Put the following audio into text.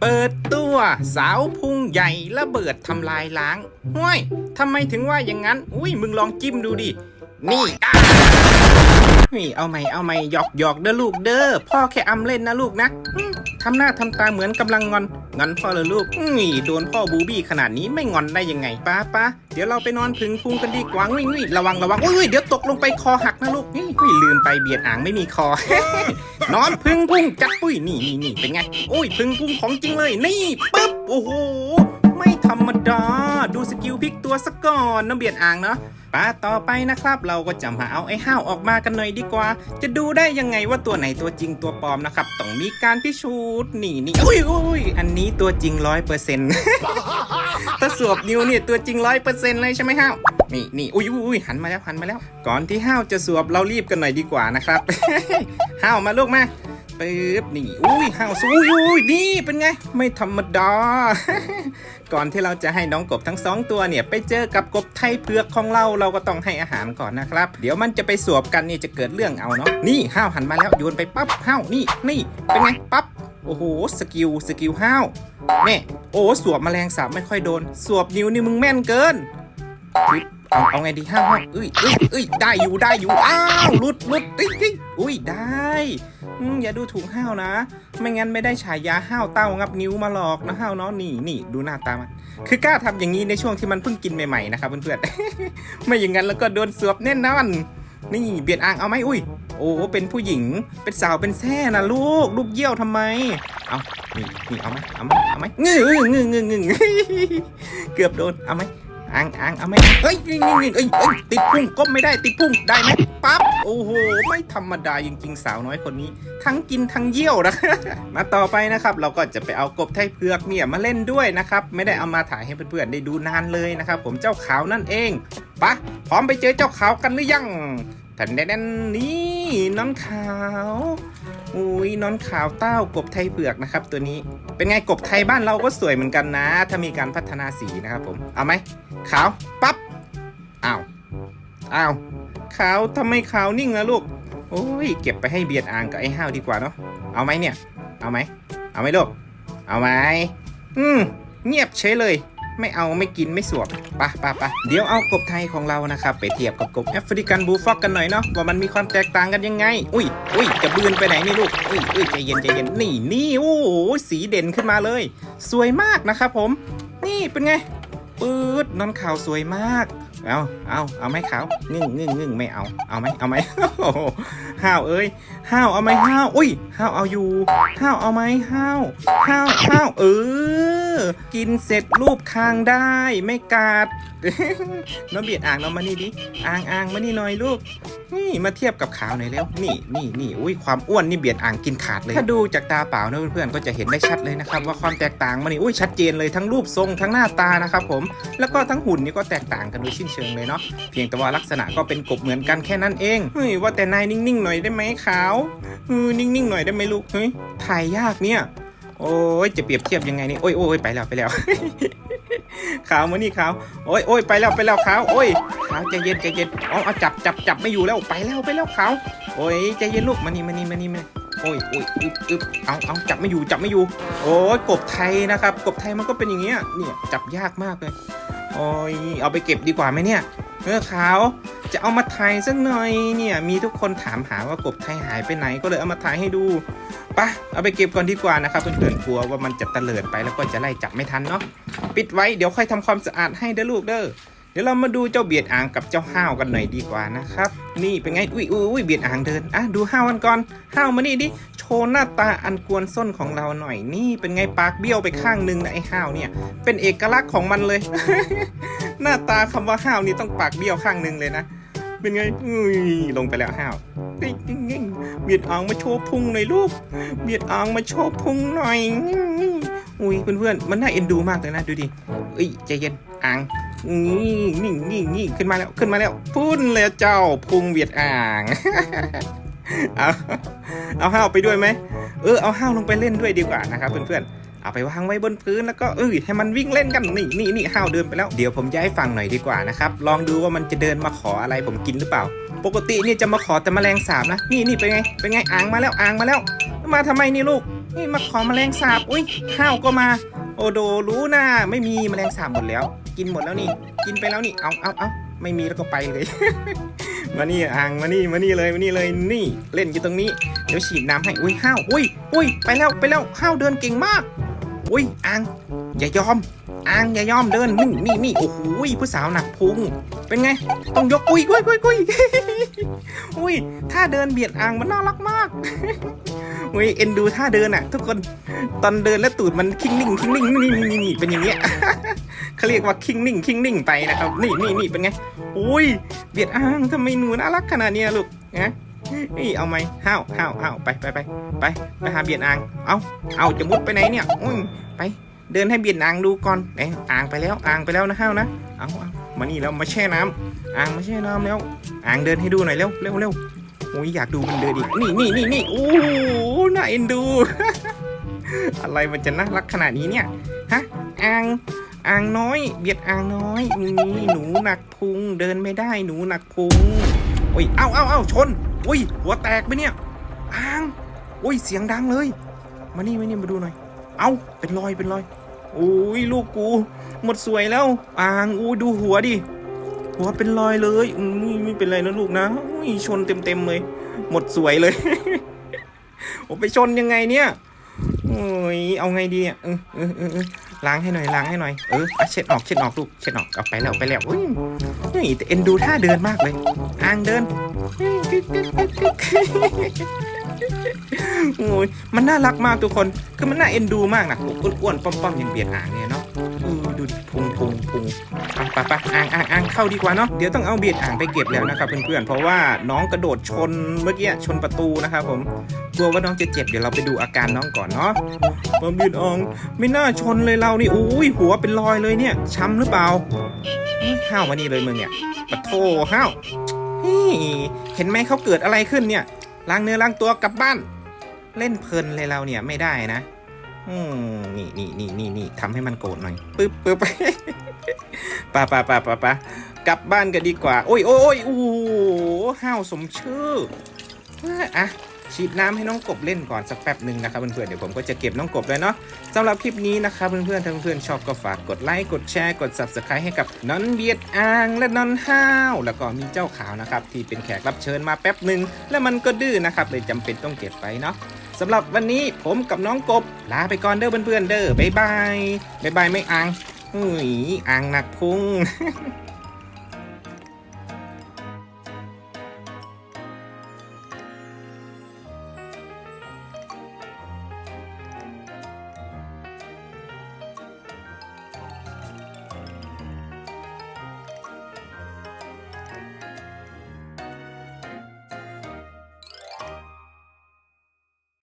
เปิดตัวสาวพุงใหญ่ระเบิดทำลายล้างห้วยทำไมถึงว่าอย่างนั้น อุ้ยมึงลองจิ้มดูดิ นี่อ่ นี่เอาไหมเอาไหมหยอกหยอกเด้อลูกเด้อพ่อแค่อำเล่นนะลูกนะทำหน้าทำตาเหมือนกำลังงอนงอนพ่อเลยลูกนี่โดนพ่อบูบี้ขนาดนี้ไม่งอนได้ยังไงป้าป้าเดี๋ยวเราไปนอนพึงพุงกันดีกว่าอุ้ยอุ้ยระวังระวังอุ้ยเดี๋ยวตกลงไปคอหักนะลูกนี่อุ้ยลืมไปเบียดอ่างไม่มีคอ นอนพึ่งพุงจัดปุ้ยนี่นี่นี่เป็นไงโอ้ยพึ่งพุงของจริงเลย นี่ปึ๊บโอ้โห ธรรมดา ดูสกิลพลิกตัวสักก่อนน้ำเบียดอ่างเนาะป้าต่อไปนะครับ เราก็จะมาเอาไอ้ห้าวออกมากันหน่อยดีกว่า จะดูได้ยังไงว่าตัวไหนตัวจริงตัวปลอมนะครับ ต้องมีการพิสูจน์นี่นี่อุ้ยอุ้ยอันนี้ตัวจริงร้อยเปอร์เซ็นต์ถ้าสวบนิ้วเนี่ยตัวจริงร้อยเปอร์เซ็นต์เลยใช่ไหมห้าวนี่นี่อุ้ยอุ้ยอุ้ยหันมาแล้วหันมาแล้ว ก่อนที่ห้าวจะสวบเรารีบกันหน่อยดีกว่านะครับห้าวมาลูกมา ปึ๊บนี่อุ้ยห้าสู้อุ้ยอยนี่เป็นไง ไม่ธรรมดา ก่อนที่เราจะให้น้องกบทั้งสองตัวเนี่ย ไปเจอกับกบไทยเผือกของเราเราก็ต้องให้อาหารก่อนนะครับ เดี๋ยวมันจะไปสวบกันนี่จะเกิดเรื่องเอาเนาะนี่ห้าวหันมาแล้วโยนไปปั๊บห้าวนี่นี่เป็นไงปั๊บโอ้โหสกิลสกิลห้าวเนี่โอ้สวบแมลงสาบไม่ค่อยโดน สวบนิ้วนี่มึงแม่นเกิน เอาเอาไงดีห้าห้าวเอ้ยเอ้ยเอ้ยได้อยู่ได้อยู่อ้าวหลุดหลุดเอ้ยเอ้ยอุ้ยได้อืมอย่าดูถูกห้าวนะ ไม่งั้นไม่ได้ฉายาห้าวเต้างับนิ้วมาหลอกนะห้าวเนาะนี่นี่ดูหน้าตามันคือกล้าทำอย่างนี้ในช่วงที่มันเพิ่งกินใหม่ๆนะครับเพื่อนๆไม่อย่างนั้นแล้วก็โดนสวบแน่นอนนี่เบียดอ่างเอาไหมอุ้ยโอ้เป็นผู้หญิงเป็นสาวเป็นแท่นะลูกลูกเยี่ยวทำไมเอานี่นี่เอาไหมเอาไหมเอาไหมงื้องื้องื้องื้งื้อเกือบโดนเอาไหม อ่างอ่างเอาไหมเฮ้ยนี่นี่นี่เอ้ยเอ้ยติดพุ่งก้มไม่ได้ติดพุ่งได้ไหมปั๊บโอ้โหไม่ธรรมดาจริงๆสาวน้อยคนนี้ ทั้งกินทั้งเยี่ยวนะมาต่อไปนะครับ เราก็จะไปเอากบไทยเผือกเนี่ยมาเล่นด้วยนะครับ ไม่ได้เอามาถ่ายให้เพื่อนๆได้ดูนานเลยนะครับ ผมเจ้าขาวนั่นเองปะพร้อมไปเจอเจ้าขาวกันหรือยังทันแดนนี่น้องขาว อุ้ยน้องขาวเต้ากบไทยเผือกนะครับ ตัวนี้เป็นไงกบไทยบ้านเราก็สวยเหมือนกันนะ ถ้ามีการพัฒนาสีนะครับผมเอาไหมขาวปั๊บอ้าวอ้าวขาวทำไมขาวนิ่งล่ะลูกโอ้ยเก็บไปให้เบียดอ่างกับไอ้ห้าวดีกว่าเนาะเอาไหมเนี่ย เอาไหมเอาไหมลูกเอาไหมอืมเงียบเฉยเลย ไม่เอาไม่กินไม่สวมปะปะปะเดี๋ยวเอากบไทยของเรานะครับ ไปเทียบกับกบแอฟริกันบูฟอกกันหน่อยเนาะว่ามันมีความแตกต่างกันยังไง อุ้ยอุ้ยจะบืนไปไหนนี่ลูกอุ้ยอุ้ยใจเย็นใจเย็นนี่นี่โอ้โหสีเด่นขึ้นมาเลย สวยมากนะครับผม นี่เป็นไงปื๊ดนอนขาวสวยมาก เอาเอาเอาไหมขาวงึ่งงึ่งงึ่งไม่เอา เอาไหมเอาไหมหห้าวเอ้ยห้าวเอาไหมห้าวอุ้ยห้าวเอาอยู่ห้าวเอาไหมห้าวห้าวห้าวเออ กินเสร็จรูปคางได้ไม่กัดน้องเบียดอ่างเรามานี่ดิอ่างอ่างมานี่หน่อยลูกนี่มาเทียบกับขาวหน่อยแล้ว นี่นี่นี่อุ้ยความอ้วนนี่เบียดอ่างกินขาดเลย ถ้าดูจากตาเปล่านะเพื่อนๆก็จะเห็นได้ชัดเลยนะครับ ว่าความแตกต่างมันนี่อุ้ยชัดเจนเลยทั้งรูปทรงทั้งหน้าตานะครับผมแล้วก็ทั้งหุ่นนี่ก็แตกต่างกันโดยสิ้นเชิงเลยเนาะเพียงแต่ว่าลักษณะก็เป็นกบเหมือนกันแค่นั้นเองเฮ้ยว่าแต่นายนิ่งๆหน่อยได้ไหมขาวเออนิ่งๆหน่อยได้ไหมลูกเฮ้ยถ่ายยากเนี่ยโอ้ยจะเปรียบเทียบยังไงนี่โอ้ยโอ้ยไปแล้วไปแล้วขาวมานี่ขาวโอ้ยโอ้ยไปแล้วไปแล้วขาวโอ้ยขาวใจเย็นใจเย็นเอาเอาจับจับจับไม่อยู่แล้วไปแล้วไปแล้วขาวโอ้ยใจเย็นลูกมานี่มานี่มานี่มาโอ้ยโอ้ยอึบอึบเอาเอาจับไม่อยู่จับไม่อยู่ โอ้ยกบไทยนะครับ กบไทยมันก็เป็นอย่างเงี้ยเนี่ยจับยากมากเลย โอ้ยเอาไปเก็บดีกว่าไหมเนี่ยเออขาวจะเอามาถ่ายสักหน่อยเนี่ย มีทุกคนถามหาว่ากบไทยหายไปไหนก็เลยเอามาถ่ายให้ดูปะเอาไปเก็บก่อนดีกว่านะครับเพื่อนๆกลัวว่ามันจะเตลิดไปแล้วก็จะไล่จับไม่ทันเนาะปิดไว้เดี๋ยวค่อยทำความสะอาดให้เด้อลูกเด้อ ดี๋ยวเรามาดูเจ้าเบียดอ่างกับเจ้าห้าวกันหน่อยดีกว่านะครับ นี่เป็นไง อุ้ยอุ้ยเบียดอ่างเดิน อะดูห้าวกันก่อน ห้าวมานี่ดิ โชว์หน้าตาอันกวนส้นของเราหน่อย นี่เป็นไงปากเบี้ยวไปข้างหนึงนะไอ้ห้าวเนี่ย เป็นเอกลักษณ์ของมันเลย หน้าตาคำว่าห้าวนี่ต้องปากเบี้ยวข้างหนึงเลยนะ เป็นไงอุ้ยลงไปแล้วห้าวเฮ้ยจริงเบียดอ่างมาโชว์พุงหน่อยลูก เบียดอ่างมาโชว์พุงหน่อย อุ้ยเพื่อนๆ มันน่าเอ็นดูมากเลยนะดูดิเอ้ยใจเย็นอ่าง นี่นี่นี่นี่ขึ้นมาแล้วขึ้นมาแล้วพุ่นเลยเจ้าพุงเบียดอ่างเอาเอาห้าวไปด้วยไหมเออเอาห้าวลงไปเล่นด้วยดีกว่านะครับเพื่อนๆเอาไปวางไว้บนพื้นแล้วก็เอ้ยให้มันวิ่งเล่นกันนี่นี่นี่ห้าวเดินไปแล้วเดี๋ยวผมจะให้ฟังหน่อยดีกว่านะครับลองดูว่ามันจะเดินมาขออะไรผมกินหรือเปล่า ปกติเนี่ยจะมาขอแต่แมลงสาบนะนี่นี่เป็นไงเป็นไงอ่างมาแล้วอ่างมาแล้ว มาทำไมนี่ลูกนี่มาขอแมลงสาบอุ้ยข้าวก็มา โอโดรู้นะไม่มีแมลงสาบหมดแล้ว กินหมดแล้วนี่ กินไปแล้วนี่ เอาเอาเอาไม่มีแล้วก็ไปเลย มานี่อ่างมานี่มานี่เลยมานี่เลยนี่ เล่นอยู่ตรงนี้ เดี๋ยวฉีดน้ำให้ อุ้ยข้าวอุ้ยอุ้ยไปแล้วไปแล้วข้าวเดินเก่งมาก อุ้ยอ่างอย่ายอมอ่างอย่ายอมเดินนี่นี่นี่โอ้โหผู้สาวหนักพุง เป็นไง ต้องยกอุ้ยอุ้ยอุ้ยอุ้ยอุ้ยท่าเดินเบียดอ่างมันน่ารักมากอุ้ยเอ็นดูท่าเดินอะ ทุกคนตอนเดินแล้วตูดมันคิงนิ่งคิงนิ่งนี่นี่นี่นี่เป็นอย่างเงี้ย เขาเรียกว่าคิงนิ่งคิงนิ่งไปนะครับนี่นี่นี่เป็นไงอุ้ยเบียดอ่างทำไมหนูน่ารักขนาดเนี้ยลูกนะนี่เอาไหมห้าวห้าวห้าวไปไปไปไปไปหาเบียดอ่างเอาเอาจะมุดไปไหนเนี่ยอุ้ยไปเดินให้เบียดอ่างดูก่อนเอ้ยอ่างไปแล้วอ่างไปแล้วนะห้าวนะเอาเอามานี่แล้วมาแช่น้ำอ่างมาแช่น้ำแล้ว อ่างเดินให้ดูหน่อยเร็วเร็วเร็วโอ้ยอยากดูมันเดินอีกนี่นี่นี่นี่โอ้หน่าเอ็นดู อะไรมันจะน่ารักขนาดนี้เนี่ยฮะอ่าง อ่างน้อย เบียดอ่างน้อยนี่หนูหนักพุงเดินไม่ได้หนูหนักพุงโอ้ยเอ้าเอ้าเอ้าชนอุ้ยหัวแตกไปเนี่ยอ่างอุ้ยเสียงดังเลย มานี่มานี่มาดูหน่อย เอ้าเป็นรอยเป็นรอยโอ้ยลูกกู หมดสวยแล้วอ่างอู้ดูหัวดิหัวเป็นรอยเลยอืมไม่เป็นไรนะลูกนะอุ้ยชนเต็มเต็มเลย หมดสวยเลยโอ้ไปชนยังไงเนี่ยโอ้ยเอาไงดีอะเออเออเออเออ ล้างให้หน่อยล้างให้หน่อยเออเช็ดออกเช็ดออกลูกเช็ดออกเอาไปแล้วไปแล้วอุ้ยนี่แต่เอ็นดูท่าเดินมากเลยอ่างเดินโอ้ยมันน่ารักมากทุกคนคือมันน่าเอ็นดูมากนะอ้วนๆป้อมๆอย่างเบียดอ่างเนี่ยเนาะเออดูดิพุงพุงพุงไปไปไปอ่างอ่างอ่างเข้าดีกว่าเนาะเดี๋ยวต้องเอาเบียดอ่างไปเก็บแล้วนะครับเพื่อนๆเพราะว่าน้องกระโดดชนเมื่อกี้ชนประตูนะครับผม กลัวว่าน้องจะเจ็บเดี๋ยวเราไปดูอาการน้องก่อนเนาะมาเบียดอ่างไม่น่าชนเลยเรานี่อุ้ยหัวเป็นรอยเลยเนี่ย ช้ำหรือเปล่าเฮ้ยห้าวมานี่เลยมึงเนี่ยปะโถห้าวเฮ้ยเห็นไหมเขาเกิดอะไรขึ้นเนี่ยล้างเนื้อล้างตัวกลับบ้าน เล่นเพลินเลยเราเนี่ยไม่ได้นะอืมนี่นี่นี่นี่นี่ทำให้มันโกรธหน่อยปึ๊บปึ๊บปะปะปะปะปะกลับบ้านกันดีกว่า โอ้ยโอ้ยโอ้ยโอ้โหห้าวสมชื่อเอ้ยอะ ฉีดน้ำให้น้องกบเล่นก่อนสักแป๊บหนึ่งนะครับเพื่อนๆเดี๋ยวผมก็จะเก็บน้องกบเลยเนาะสำหรับคลิปนี้นะครับเพื่อนๆถ้าเพื่อนๆชอบก็ฝากกดไลค์กดแชร์กด subscribe ให้กับนอนเบียดอ่างและนอนห้าวแล้วก็มีเจ้าขาวนะครับที่เป็นแขกรับเชิญมาแป๊บหนึ่งแล้วมันก็ดื้อนะครับเลยจำเป็นต้องเก็บไปเนาะสำหรับวันนี้ผมกับน้องกบลาไปก่อนเด้อเพื่อนๆเด้อบ๊ายบายบ๊ายบายไม่อังอุ้ยอังหนักพุง